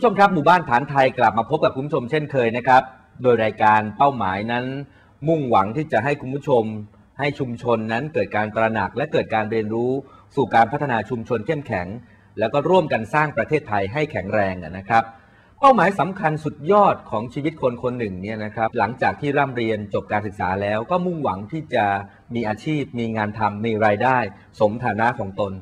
ผู้ชมครับหมู่บ้านฐานไทยกลับมาพบกับคุณผู้ชมเช่นเคยนะครับ โดยรายการเป้าหมายนั้น มุ่งหวังที่จะให้คุณผู้ชม ให้ชุมชนนั้นเกิดการตระหนักและเกิดการเรียนรู้สู่การพัฒนาชุมชนเข้มแข็ง แล้วก็ร่วมกันสร้างประเทศไทยให้แข็งแรงนะครับ เป้าหมายสำคัญสุดยอดของชีวิตคนคนหนึ่งเนี่ยนะครับหลังจากที่ร่ำเรียนจบการศึกษาแล้ว ก็มุ่งหวังที่จะมีอาชีพ มีงานทำมีรายได้ สมฐานะของตน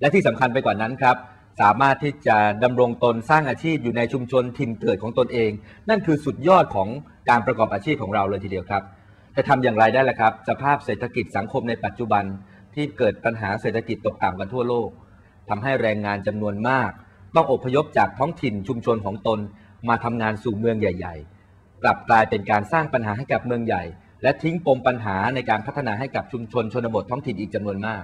และที่สำคัญไปกว่านั้นครับ สามารถที่จะดำรงตนสร้างอาชีพอยู่ในชุมชนถิ่นเกิดของตนเอง นั่นคือสุดยอดของการประกอบอาชีพของเราเลยทีเดียวครับจะทำอย่างไรได้ล่ะครับ สภาพเศรษฐกิจสังคมในปัจจุบันที่เกิดปัญหาเศรษฐกิจตกต่ำกันทั่วโลกทำให้แรงงานจำนวนมาก ต้องอพยพจากท้องถิ่นชุมชนของตน มาทำงานสู่เมืองใหญ่ ๆ กลับกลายเป็นการสร้างปัญหาให้กับเมืองใหญ่ และทิ้งปมปัญหาในการพัฒนาให้กับชุมชนชนบทท้องถิ่นอีกจำนวนมาก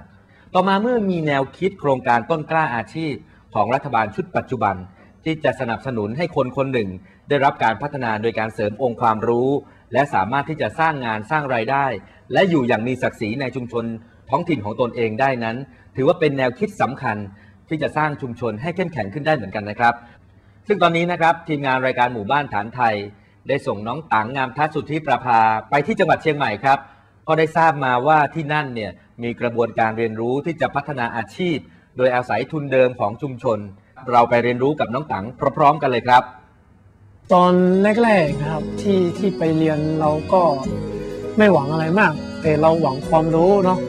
ต่อมาเมื่อมีแนวคิดโครงการต้นกล้าอาชีพ ของรัฐบาลชุดปัจจุบัน ที่จะสนับสนุนให้คนคนหนึ่ง ได้รับการพัฒนาโดยการเสริมองค์ความรู้ และสามารถที่จะสร้างงานสร้างรายได้ และอยู่อย่างมีศักดิ์ศรีในชุมชนท้องถิ่นของตนเองได้นั้น ถือว่าเป็นแนวคิดสำคัญที่จะสร้างชุมชนให้เข้มแข็งขึ้นได้เหมือนกันนะครับ ซึ่งตอนนี้นะครับทีมงานรายการหมู่บ้านฐานไทย ได้ส่งน้องตังงามทัศน์สุทธิประภาไปที่จังหวัดเชียงใหม่ครับก็ได้ทราบมาว่าที่นั่นเนี่ยมีกระบวนการเรียนรู้ที่จะพัฒนาอาชีพ โดยอาศัยทุนเดิมของชุมชน เราไปเรียนรู้กับน้องตังพร้อมๆกันเลยครับ ตอนแรกๆนะครับที่ที่ไปเรียนเราก็ไม่หวังอะไรมาก แต่เราหวังความรู้เนาะ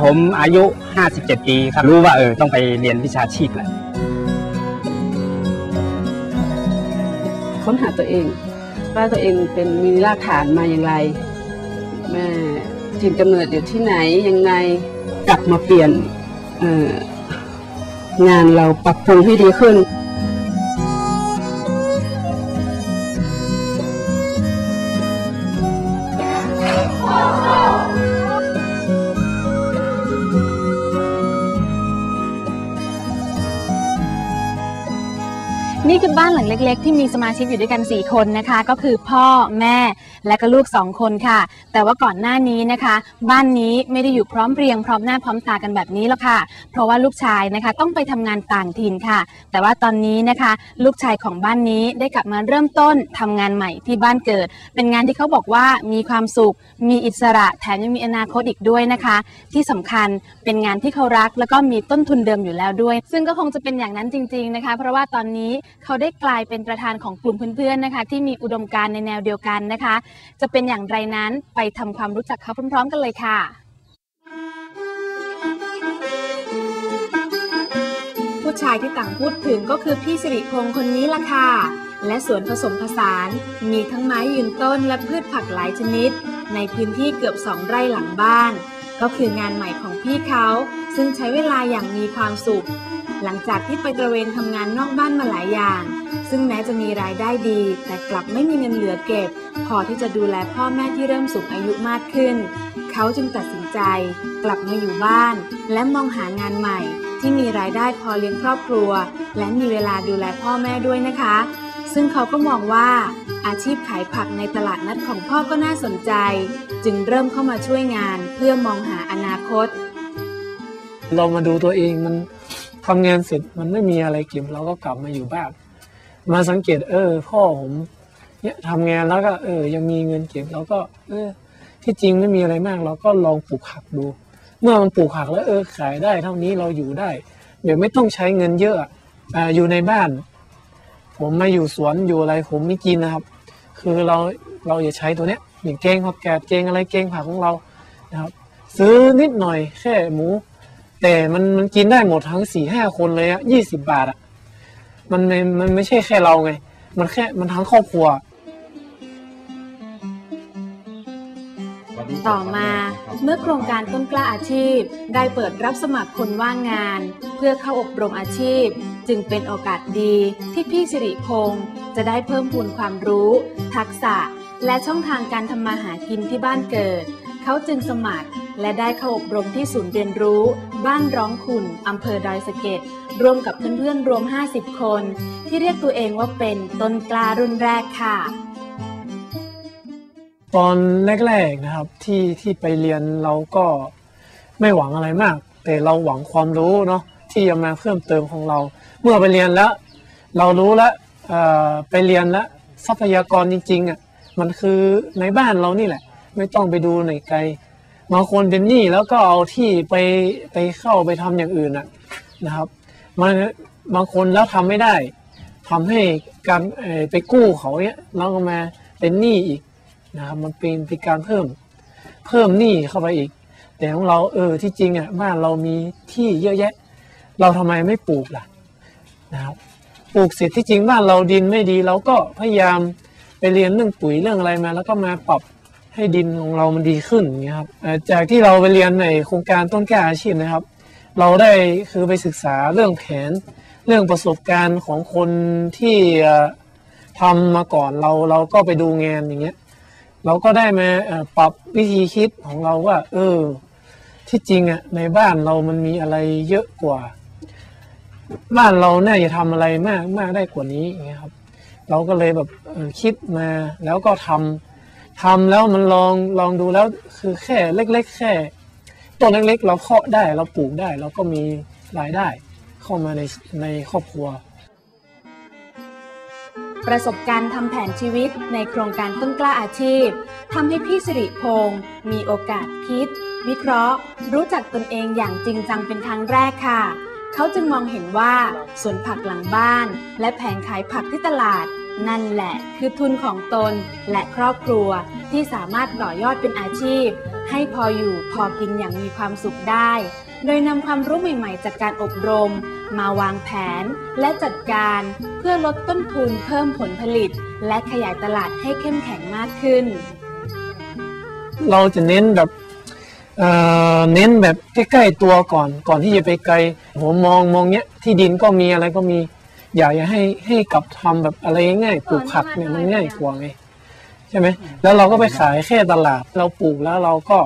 ผมอายุ 57 ปีครับ รู้ว่าเออต้องไปเรียนวิชาชีพแหละค้นหาตัวเอง ว่าตัวเองเป็นมีรากฐานมาอย่างไรแม่ ถิ่นกำเนิดอยู่ที่ไหนยังไงกลับมาเปลี่ยนงานเราปรับปรุงให้ดีขึ้น นี่คือบ้านหลังเล็ก ๆ ที่มีสมาชิกอยู่ด้วยกัน 4 คนนะคะ ก็คือพ่อแม่และก็ลูก 2 คนค่ะ แต่ว่าก่อนหน้านี้นะคะ บ้านนี้ไม่ได้อยู่พร้อมเพรียงพร้อมหน้าพร้อมตากันแบบนี้แล้วค่ะ เพราะว่าลูกชายนะคะต้องไปทำงานต่างถิ่นค่ะ แต่ว่าตอนนี้นะคะ ลูกชายของบ้านนี้ได้กลับมาเริ่มต้นทำงานใหม่ที่บ้านเกิด เป็นงานที่เขาบอกว่ามีความสุข มีอิสระแถมยังมีอนาคตอีกด้วยนะคะ ที่สำคัญเป็นงานที่เขารัก แล้วก็มีต้นทุนเดิมอยู่แล้วด้วย ซึ่งก็คงจะเป็นอย่างนั้นจริง ๆนะคะ เพราะว่าตอนนี้เขาได้กลายเป็นประธานของกลุ่มเพื่อนๆนะคะ ที่มีอุดมการณ์ในแนวเดียวกันนะคะ จะเป็นอย่างไรนั้นไปทำความรู้จักเขาพร้อม ๆ กันเลยค่ะผู้ชายที่ต่างพูดถึงก็คือพี่สิริพงษ์คนนี้ล่ะค่ะ และสวนผสมผสาน มีทั้งไม้ยืนต้นและพืชผักหลายชนิด ในพื้นที่เกือบสองไร่หลังบ้าน ก็คืองานใหม่ของพี่เขา ซึ่งใช้เวลาอย่างมีความสุข หลังจากที่ไปตระเวนทำงานนอกบ้านมาหลายอย่าง ซึ่งแม้จะมีรายได้ดี แต่กลับไม่มีเงินเหลือเก็บ พอที่จะดูแลพ่อแม่ที่เริ่มสูงอายุมากขึ้น เขาจึงตัดสินใจ กลับมาอยู่บ้าน และมองหางานใหม่ ที่มีรายได้พอเลี้ยงครอบครัว และมีเวลาดูแลพ่อแม่ด้วยนะคะ ซึ่งเขาก็มองว่าอาชีพขายผักในตลาดนัดของพ่อก็น่าสนใจ จึงเริ่มเข้ามาช่วยงานเพื่อมองหาอนาคต เรามาดูตัวเองมัน ทำงานเสร็จมันไม่มีอะไรเก็บเราก็กลับมาอยู่บ้าน มาสังเกตเออ พ่อผมเนี่ยทำงานแล้วก็เออ ยังมีเงินเก็บเราก็ เออ ที่จริงไม่มีอะไรมากเราก็ลองปลูกผักดู เมื่อมันปลูกผักแล้วเออขายได้เท่านี้เราอยู่ได้เดี๋ยวไม่ต้องใช้เงินเยอะอ่าอยู่ในบ้าน ผมมาอยู่สวนอยู่อะไรผมไม่กินนะครับ คือเราเราอย่าใช้ตัวเนี้ยอย่างเกงผักแกดเกงอะไรเกงผักของเรานะครับ ซื้อนิดหน่อยแค่หมู แต่มันมันกินได้หมดทั้งสี่ห้าคนเลยอะยี่สิบบาทอะมันไม่มันไม่ใช่แค่เราไง มันแค่มันทั้งครอบครัว ต่อมาเมื่อโครงการต้นกล้าอาชีพ ได้เปิดรับสมัครคนว่างงาน เพื่อเข้าอบรมอาชีพ จึงเป็นโอกาสดีที่พี่สิริพงศ์จะได้เพิ่มพูนความรู้ ทักษะ และช่องทางการทำมาหากินที่บ้านเกิด เขาจึงสมัคร และได้เข้าอบรมที่ศูนย์เรียนรู้ บ้านร้องขุนอำเภอดอยสะเก็ดร่วมกับเพื่อนๆรวม 50 คน ที่เรียกตัวเองว่าเป็นต้นกล้ารุ่นแรกค่ะ ตอนแรกๆนะครับที่ที่ไปเรียนเราก็ไม่หวังอะไรมาก แต่เราหวังความรู้เนาะที่จะมาเพิ่มเติมของเรา เมื่อไปเรียนแล้ว เรารู้แล้วไปเรียนแล้วทรัพยากรจริงๆอะมันคือในบ้านเรานี่แหละ ไม่ต้องไปดูไหนไกล บางคนเป็นหนี้แล้วก็เอาที่ไปไปเข้าไปทำอย่างอื่นอะนะครับมันบางคนแล้วทำไม่ได้ทำให้การไปกู้เขาเนี้ยแล้วก็มาเป็นหนี้อีกนะครับมันเป็นเป็นการเพิ่มเพิ่มหนี้เข้าไปอีก แต่ของเราเออที่จริงอะบ้านเรามีที่เยอะแยะ เราทำไมไม่ปลูกล่ะนะครับปลูกเสร็จที่จริงบ้านเราดินไม่ดีเราก็พยายามไปเรียนเรื่องปุ๋ยเรื่องอะไรมา แล้วก็มาปรับ ให้ดินของเรามันดีขึ้นอย่างเงี้ยครับจากที่เราไปเรียนในโครงการต้นกล้าอาชีพนะครับ เราได้คือไปศึกษาเรื่องแผน เรื่องประสบการณ์ของคนที่ทำมาก่อนเราเราก็ไปดูงานอย่างเงี้ยเราก็ได้มาปรับวิธีคิดของเราว่า เออ ที่จริงอะในบ้านเรามันมีอะไรเยอะกว่า บ้านเราน่าจะทำอะไรมากมากได้กว่านี้อย่างเงี้ยครับ เราก็เลยแบบคิดมาแล้วก็ทำ ทำแล้วมันลองลองดูแล้วคือแค่เล็ก ๆ แค่ต้นเล็กๆ เราเพาะได้เราปลูกได้ เราก็มีรายได้เข้ามาในในครอบครัว ประสบการณ์ทำแผนชีวิตในโครงการต้นกล้าอาชีพทำให้พี่สิริพงศ์มีโอกาสคิด วิเคราะห์ รู้จักตนเองอย่างจริงจังเป็นครั้งแรกค่ะ เขาจึงมองเห็นว่าสวนผักหลังบ้าน และแผงขายผักที่ตลาด นั่นแหละคือทุนของตนและครอบครัวที่สามารถต่อยอดเป็นอาชีพ ให้พออยู่พอกินอย่างมีความสุขได้ โดยนำความรู้ใหม่ๆ จากการอบรม มาวางแผนและจัดการเพื่อลดต้นทุนเพิ่มผลผลิต และขยายตลาดให้เข้มแข็งมากขึ้น เราจะเน้นแบบเเน้นแบบใกล้ๆตัวก่อน ก่อนที่จะไปไกลผมมองมองเนี้ยที่ดินก็มีอะไรก็มี อยากจะให้ให้กลับทำแบบอะไรง่ายๆปลูกผักเนี่ยมันง่ายกว่าไงใช่ไหมแล้วเราก็ไปขายแค่ตลาดเราปลูกแล้วเราก็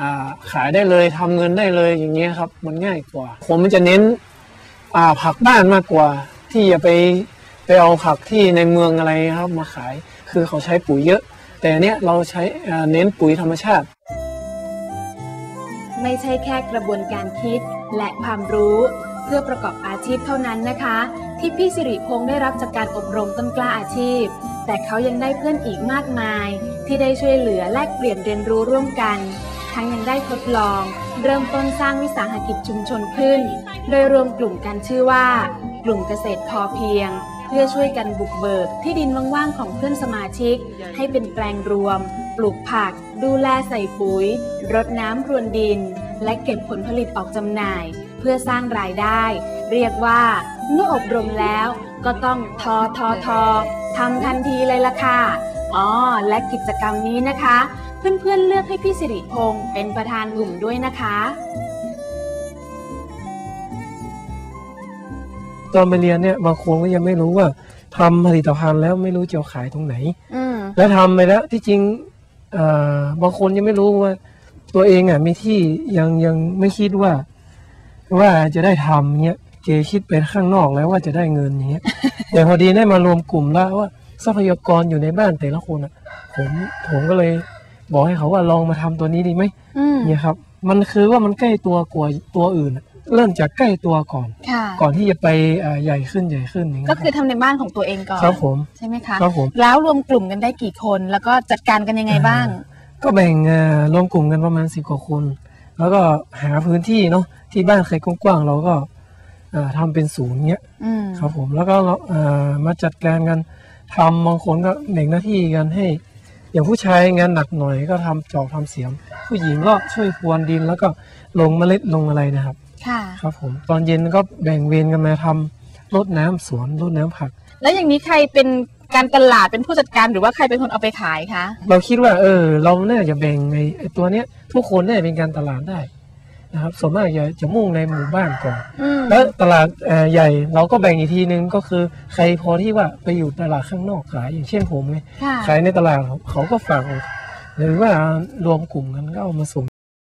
อ่าขายได้เลยทำเงินได้เลยอย่างเงี้ยครับ มันง่ายกว่า ผมมันจะเน้นอ่าผักบ้านมากกว่า ที่จะไปไปเอาผักที่ในเมืองอะไรครับมาขายคือเขาใช้ปุ๋ยเยอะ แต่อันเนี้ยเราใช้อ่าเน้นปุ๋ยธรรมชาติ ไม่ใช่แค่กระบวนการคิดและความรู้ เพื่อประกอบอาชีพเท่านั้นนะคะ ที่พี่สิริพงศ์ได้รับจากการอบรมต้นกล้าอาชีพ แต่เขายังได้เพื่อนอีกมากมาย ที่ได้ช่วยเหลือแลกเปลี่ยนเรียนรู้ร่วมกัน ทั้งยังได้ทดลอง เริ่มต้นสร้างวิสาหกิจชุมชนขึ้น โดยรวมกลุ่มกันชื่อว่า กลุ่มเกษตรพอเพียงเพื่อช่วยกันบุกเบิกที่ดินว่างๆของเพื่อนสมาชิก ให้เป็นแปลงรวม ปลูกผัก ดูแลใส่ปุ๋ย รดน้ำรวนดิน และเก็บผลผลิตออกจำหน่าย เพื่อสร้างรายได้ เรียกว่าเมื่ออบรมแล้วก็ต้องทอทอทอทำทันทีเลยล่ะค่ะ อ๋อ และกิจกรรมนี้นะคะ เพื่อนๆเลือกให้พี่สิริพงศ์เป็นประธานกลุ่มด้วยนะคะตอนไปเรียนเนี่ยบางคนก็ยังไม่รู้ว่าทำผลิตภัณฑ์แล้วไม่รู้จะเอาขายตรงไหนอืมแล้วทำไปแล้วที่จริงเอ่อบางคนยังไม่รู้ว่า ตัวเองอะมีที่ยังยังไม่คิดว่า ว่าจะได้ทำเงี้ยเจคิดไปข้างนอกแล้วว่าจะได้เงินอย่างเงี้ยแต่พอดีได้มารวมกลุ่มแล้วว่าทรัพยากรอยู่ในบ้านแต่ละคนอะ ผมผมก็เลยบอกให้เขาว่าลองมาทำตัวนี้ดีไหมอืมเนี่ยครับ มันคือว่ามันใกล้ตัวกว่าตัวอื่นอะเริ่มจากใกล้ตัวก่อนค่ะก่อนที่จะไปเอ่อใหญ่ขึ้นใหญ่ขึ้นอย่างเงี้ยก็คือทำในบ้านของตัวเองก่อนครับผมใช่ไหมคะครับผมแล้วรวมกลุ่มกันได้กี่คน แล้วก็จัดการกันยังไงบ้าง ก็แบ่งเอ่อรวมกลุ่มกันประมาณสิบกว่าคน แล้วก็หาพื้นที่เนาะที่บ้านใครกว้างๆเราก็เอ่อทำเป็นศูนย์เงี้ยอืมครับผมแล้วก็เราเอ่อมาจัดการกันทำบางคนก็แบ่งหน้าที่กันให้ อย่างผู้ชายงานหนักหน่อยก็ทำจอบทำเสียม ผู้หญิงก็ช่วยพรวนดินแล้วก็ลงเมล็ดลงอะไรนะครับค่ะครับผมตอนเย็นก็แบ่งเวรกันมาทำรดน้ำสวนรดน้ำผัก แล้วอย่างนี้ใครเป็น การตลาดเป็นผู้จัดการหรือว่าใครเป็นคนเอาไปขายคะ เราคิดว่า เออ เราน่าจะแบ่งไอ้ไอ้ตัวเนี้ย ทุกคนน่าจะเป็นการตลาดได้นะครับส่วนมากจะจะมุ่งในหมู่บ้านก่อนอืมแล้วตลาดเอ่อใหญ่เราก็แบ่งอีกทีนึงก็คือใครพอที่ว่าไปอยู่ตลาดข้างนอกขายอย่างเช่นผมไงค่ะ ขายในตลาดเขาเขาก็ฝากออกหรือว่ารวมกลุ่มกันก็เอามาส่ง